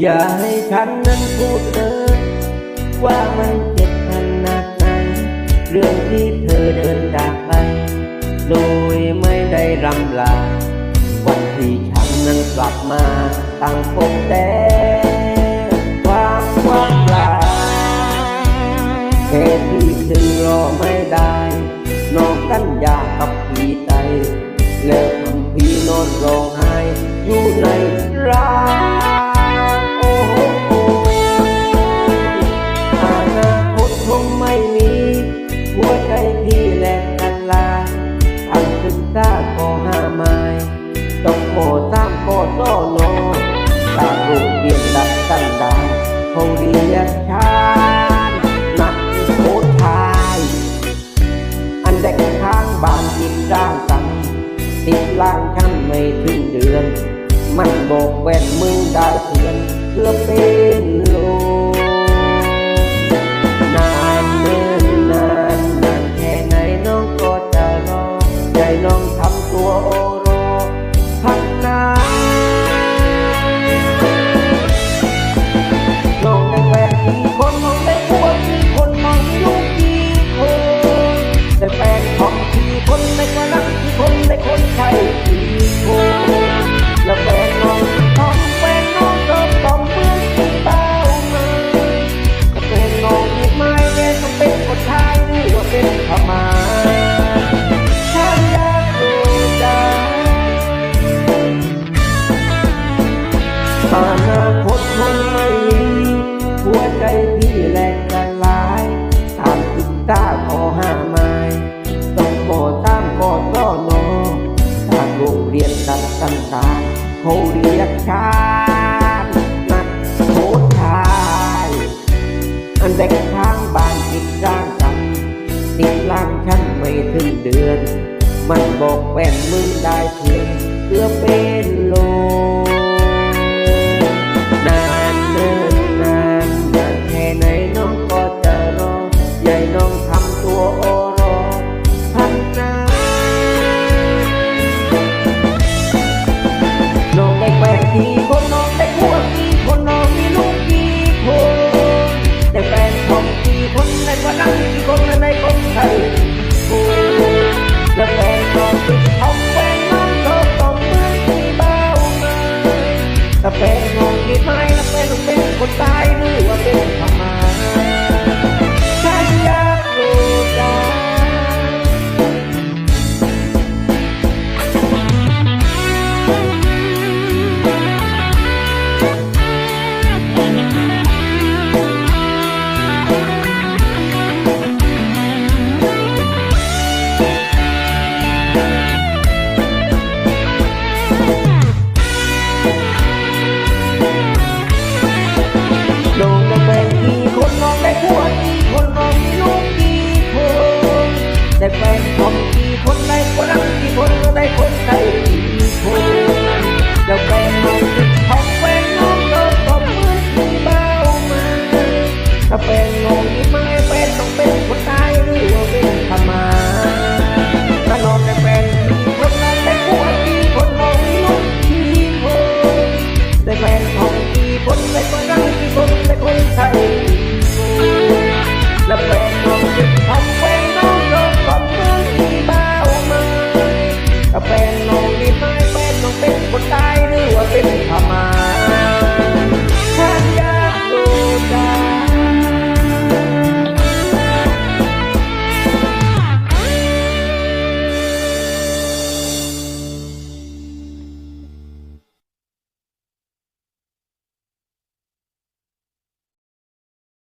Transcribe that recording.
อย่าให้ฉันนั้นพูดเลยว่ามันเจ็บขนาดไหนเรื่องที่เธอเดินจากไป โดยไม่ได้รำลาวันที่ฉันนั้นกลับมาต่างคงแต่ความว่างเปล่าแค่ที่ถึงรอไม่ได้นอนกันยากกับผีใจแล้วทำผีนอนร้องไห้อยู่ในร้ ล้างชั้นไม่ถึงเดือน มันบอกแว่นมึงได้เพื่อนเพื่อเป็นโล เขาเรียกชาตินักโทษชายอันเด็กทางบ้านอีกร่างกับติดล่างฉันไม่ถึงเดือน มันบอกแป้นมึงได้เพียงเพื่อเป็นโลนานเนินนานนานแค่ไหนน้องก็จะรอใหญ่น้อง That's why